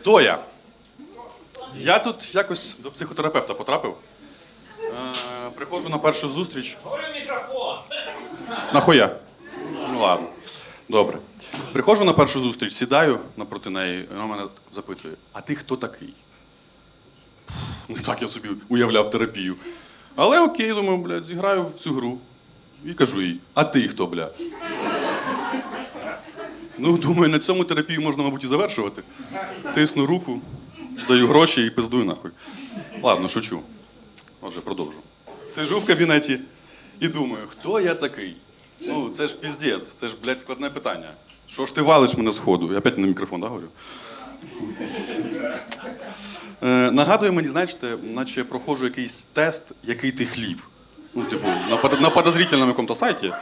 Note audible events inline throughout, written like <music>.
Хто я? Я тут якось до психотерапевта потрапив. Е, приходжу на першу зустріч. Говорю мікрофон. Нахуя? Ну ладно. Добре. Приходжу на першу зустріч, сідаю напроти неї, і вона мене запитує: а ти хто такий? Не так я собі уявляв терапію. Але окей, думаю, блядь, зіграю в цю гру. І кажу їй, а ти хто, бля? Ну, думаю, на цьому терапію можна, мабуть, і завершувати. Тисну руку, даю гроші і пиздую нахуй. Ладно, шучу. Отже, продовжу. Сижу в кабінеті і думаю, хто я такий? Ну, це ж піздець, це ж, блядь, складне питання. Що ж ти валиш мене з? Я опять на мікрофон, да, говорю? Е, нагадує мені, знаєте, наче проходжу якийсь тест, який ти хліб. Ну, типу, на, на подозрительному якому-то сайті.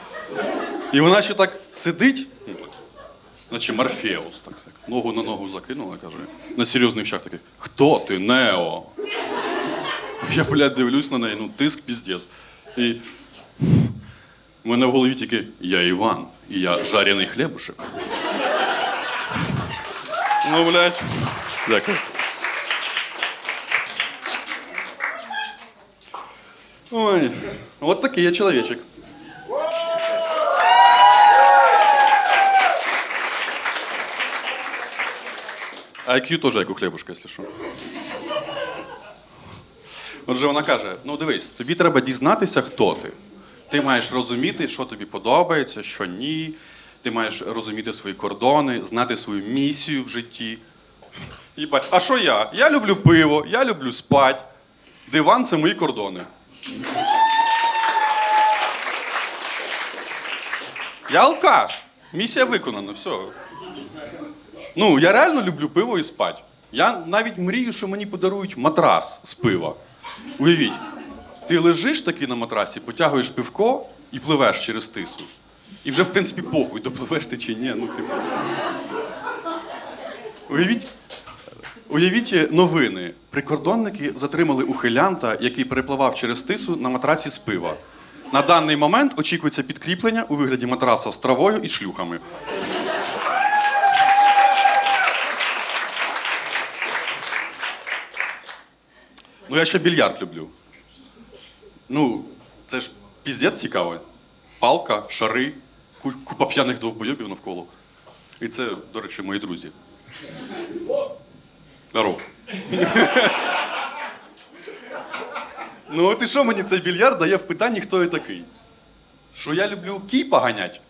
І вона ще так сидить, наче Морфеус, так, так, ногу на ногу закинула, каже, на серйозних щах таких: Хто ти, Нео? Я, блядь, дивлюсь на неї, ну тиск піздець. І в мене в голові тільки я Іван, і я жарений хлібушек. Ну, блядь. Дякую. Ой, от такий я чоловічок. IQ теж як у хлібушка, якщо що. Отже, вона каже: ну дивись, тобі треба дізнатися, хто ти. Ти маєш розуміти, що тобі подобається, що ні. Ти маєш розуміти свої кордони, знати свою місію в житті. Їбать, а що я? Я люблю пиво, я люблю спать. Диван це мої кордони. Я алкаш. Місія виконана, все. Ну, я реально люблю пиво і спать. Я навіть мрію, що мені подарують матрас з пива. Уявіть, ти лежиш такий на матрасі, потягуєш пивко і пливеш через тису. І вже, в принципі, похуй, допливеш ти чи ні. Ну, типу. Уявіть, уявіть новини. Прикордонники затримали ухилянта, який перепливав через тису на матраці з пива. На даний момент очікується підкріплення у вигляді матраса з травою і шлюхами. Ну, я ще більярд люблю. Ну, це ж піздець цікаво. Палка, шари, купа п'яних довбойобів навколо. І це, до речі, мої друзі. Здорово. <laughs> ну, от і що мені цей більярд дає в питанні, хто я такий? Що я люблю кій поганять?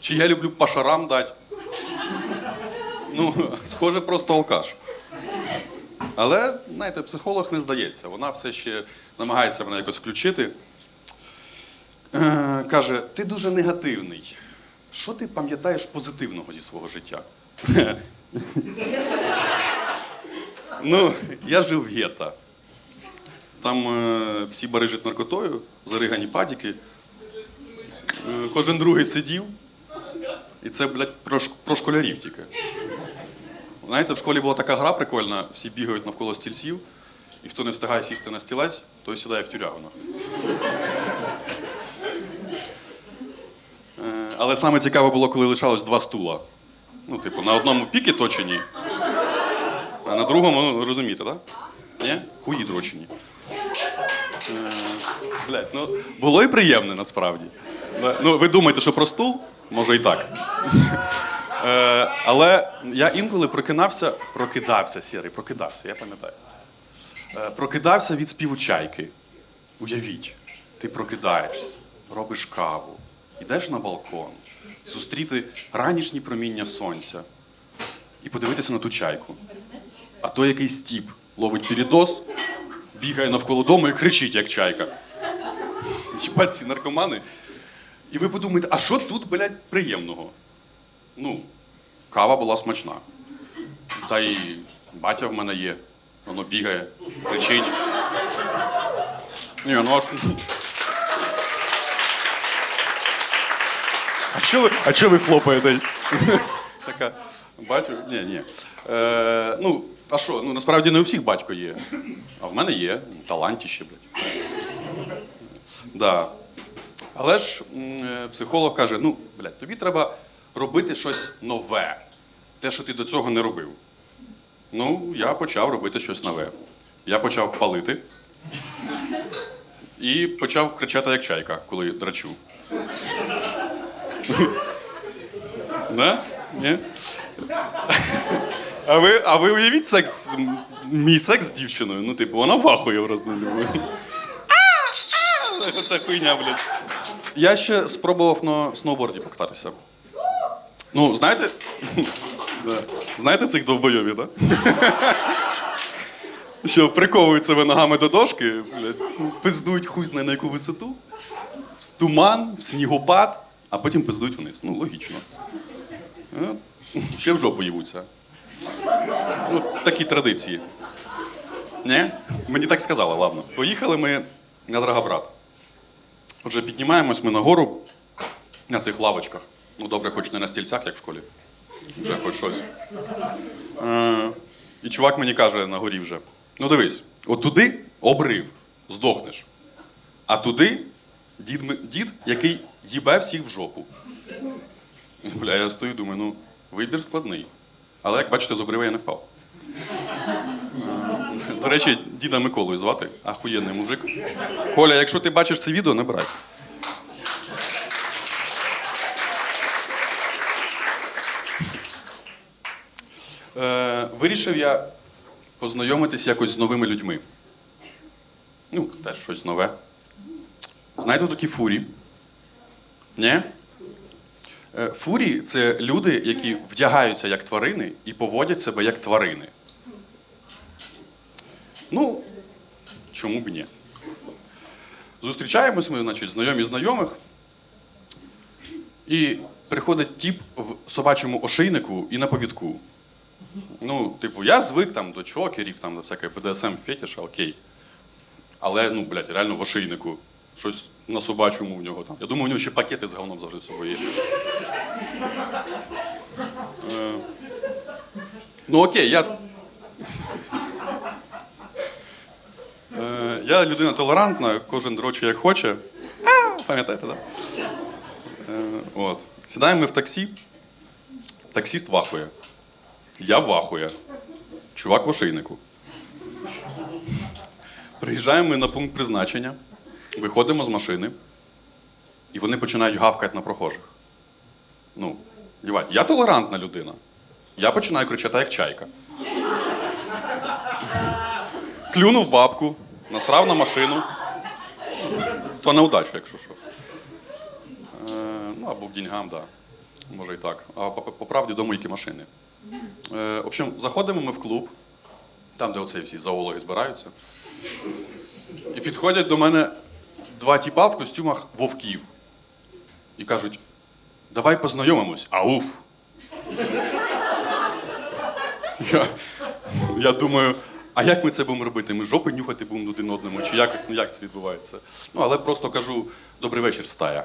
Чи я люблю по шарам дати? Ну, <laughs> схоже, просто алкаш. Але, знаєте, психолог не здається. Вона все ще намагається мене якось включити. Е, каже: ти дуже негативний. Що ти пам'ятаєш позитивного зі свого життя? ну, я жив в гетто. Там е, всі барижать наркотою, заригані падіки. Е, кожен другий сидів. І це, блядь, про, про школярів тільки. Знаєте, в школі була така гра прикольна, всі бігають навколо стільців, і хто не встигає сісти на стілець, той сідає в тюрягу. Е, Але саме цікаве було, коли лишалось два стула. Ну, типу, на одному піки точені, а на другому, ну, розумієте, так? Ні? Хуї дрочені. Е, Блядь, ну було і приємне насправді. Ну, ви думаєте, що про стул? Може і так. Е, але я інколи прокинався, прокидався, сірий, прокидався, я пам'ятаю. Е, прокидався від співу чайки. Уявіть, ти прокидаєшся, робиш каву, йдеш на балкон, зустріти ранішні проміння сонця і подивитися на ту чайку. А то якийсь тіп ловить передоз, бігає навколо дому і кричить, як чайка. Їбать, ці наркомани. І ви подумаєте, а що тут, блядь, приємного? Ну, кава була смачна. Та й батя в мене є. Воно бігає, кричить. Ні, ну. А чого ви, а чого ви хлопаєте? Така. Батю? Ні, ні. Е, ну, а що? Ну, насправді не у всіх батько є. А в мене є. Талантіще, блядь. Да. Але ж м, е, психолог каже: ну, блядь, тобі треба робити щось нове, те, що ти до цього не робив. Ну, я почав робити щось нове. Я почав палити і почав кричати як чайка, коли драчу. Да? Ні? А ви, а ви уявіть секс, мій секс з дівчиною. Ну, типу, вона вахує просто. Це хуйня, блядь. Я ще спробував на сноуборді покататися. Ну, знаєте. Знаєте цих довбойовів, так? Що приковують себе ногами до дошки, пиздують хуй знає на яку висоту, в туман, в снігопад, а потім пиздують вниз. Ну, логічно. Е, Ще в жопу їбуться. Ну, такі традиції. Ні? Мені так сказали, ладно. Поїхали ми на Драгобрат. Отже, піднімаємось ми нагору на цих лавочках. Ну, добре, хоч не на стільцях, як в школі. Вже хоч щось. Е, і чувак мені каже на горі вже: ну дивись, от туди обрив, здохнеш. А туди дід, дід який їбе всіх в жопу. Бля, я стою, думаю, ну, вибір складний. Але як бачите, з обрива я не впав. До речі, діда Миколою звати, ахуєнний мужик. Коля, якщо ти бачиш це відео, не брай. Е, вирішив я познайомитись якось з новими людьми. Ну, теж щось нове. Знаєте, такі фурі? Ні? Е, Фурі це люди, які вдягаються як тварини і поводять себе як тварини. Ну, чому б ні? Зустрічаємось ми, значить, знайомі знайомих. І приходить тіп в собачому ошейнику і на повідку. Ну, типу, я звик там до чокерів, там до всякої БДСМ фетіша, окей. Але, ну, блядь, реально в ошейнику. Щось на собачому в нього там. Я думаю, у нього ще пакети з говном завжди з собою є. Е, Ну, окей, я. Е, Я людина толерантна, кожен дрочить як хоче. Пам'ятаєте, так? Да? Е. Сідаємо ми в таксі. Таксіст вахує. Я вахує. Чувак в ошейнику. Приїжджаємо ми на пункт призначення, виходимо з машини, і вони починають гавкати на прохожих. Ну, їбать, я толерантна людина. Я починаю кричати як чайка. Клюнув бабку, насрав на машину. То на удачу, якщо що. Е, ну, або к деньгам, так. Да. Може і так. А по, правді до мийки машини. Е, в общем, заходимо ми в клуб, там, де оці всі зоологи збираються. І підходять до мене два тіпа в костюмах вовків. І кажуть: давай познайомимось, ауф. Я, я думаю, а як ми це будемо робити? Ми жопи нюхати будемо один одному, чи як, ну, як це відбувається? Ну, але просто кажу: добрий вечір, стая.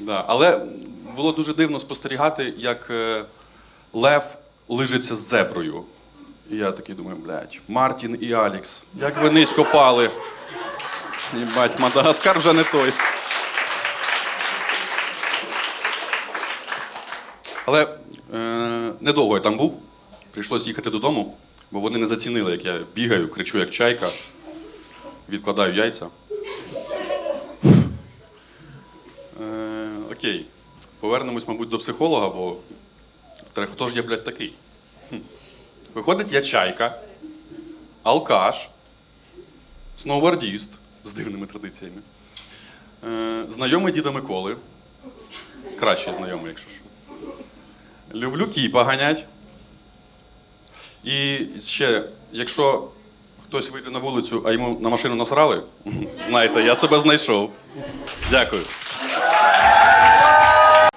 Да. Але було дуже дивно спостерігати, як е, Лев лижиться з зеброю. І я такий думаю, блядь, Мартін і Алікс, як ви низько пали. Єбать, Мадагаскар вже не той. Але е, недовго я там був. Прийшлось їхати додому, бо вони не зацінили, як я бігаю, кричу як чайка, відкладаю яйця. Е, окей. Повернемось, мабуть, до психолога, бо хто ж я, блядь, такий? Виходить, я чайка, алкаш, сноубордіст з дивними традиціями, е, знайомий діда Миколи. Кращий знайомий, якщо що. Люблю кіпа ганять. І ще, якщо хтось вийде на вулицю, а йому на машину насрали, <laughs> знаєте, я себе знайшов. Дякую.